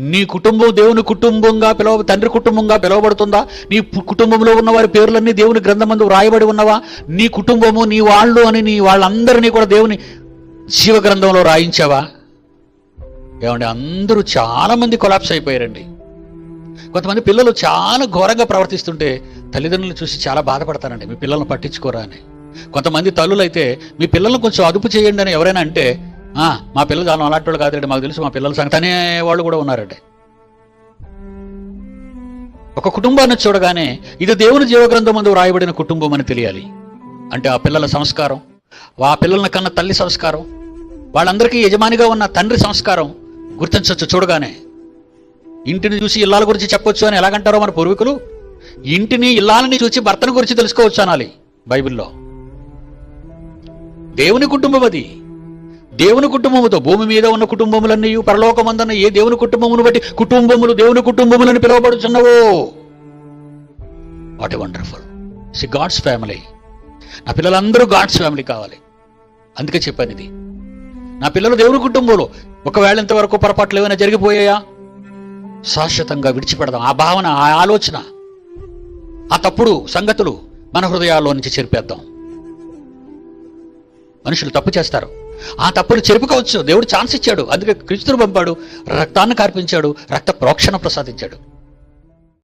నీ కుటుంబం దేవుని కుటుంబంగా పిలవ తండ్రి కుటుంబంగా పిలువబడుతుందా? నీ కుటుంబంలో ఉన్న వారి పేర్లన్నీ దేవుని గ్రంథమందు వ్రాయబడి ఉన్నవా? నీ కుటుంబము నీ వాళ్ళు అని నీ వాళ్ళందరినీ కూడా దేవుని జీవ గ్రంథంలో రాయించావా? ఏమండి అందరూ చాలా మంది కొలాప్స్ అయిపోయారండి. కొంతమంది పిల్లలు చాలా ఘోరంగా ప్రవర్తిస్తుంటే తల్లిదండ్రులు చూసి చాలా బాధపడతారండి మీ పిల్లల్ని పట్టించుకోరా అని. కొంతమంది తల్లులైతే మీ పిల్లలను కొంచెం అదుపు చేయండి అని ఎవరైనా అంటే మా పిల్లలు చాలా అలాంటి వాళ్ళు కాదండి మాకు తెలుసు మా పిల్లల సంగతి. అనే వాళ్ళు కూడా ఉన్నారండి. ఒక కుటుంబాన్ని చూడగానే ఇది దేవుని జీవగ్రంథం ముందు వ్రాయబడిన కుటుంబం అని తెలియాలి. అంటే ఆ పిల్లల సంస్కారం ఆ పిల్లల కన్న తల్లి సంస్కారం వాళ్ళందరికీ యజమానిగా ఉన్న తండ్రి సంస్కారం గుర్తించవచ్చు చూడగానే. ఇంటిని చూసి ఇల్లాల గురించి చెప్పొచ్చు అని ఎలాగంటారో మన పూర్వీకులు? ఇంటిని ఇల్లాలని చూసి భర్తను గురించి తెలుసుకోవచ్చు అనాలి బైబిల్లో. దేవుని కుటుంబం అది. దేవుని కుటుంబముతో భూమి మీద ఉన్న కుటుంబములన్నీ పరలోకమందన్న ఏ దేవుని కుటుంబమును బట్టి కుటుంబములు దేవుని కుటుంబములను పిలువబడుచున్నవో? What wonderful see God's family నా పిల్లలందరూ గాడ్స్ ఫ్యామిలీ కావాలి. అందుకే చెప్పాను ఇది. నా పిల్లలు దేవుని కుటుంబంలో ఒకవేళ ఇంతవరకు పొరపాట్లు ఏమైనా జరిగిపోయాయా? శాశ్వతంగా విడిచిపెడదాం. ఆ భావన ఆ ఆలోచన ఆ తప్పుడు సంగతులు మన హృదయాల్లో నుంచి చెరిపేద్దాం. మనుషులు తప్పు చేస్తారు. ఆ తప్పులు చెరుపుకోవచ్చు. దేవుడు ఛాన్స్ ఇచ్చాడు. అందుకే క్రీస్తును పంపాడు. రక్తాన్ని కార్పించాడు. రక్త ప్రోక్షణ ప్రసాదించాడు.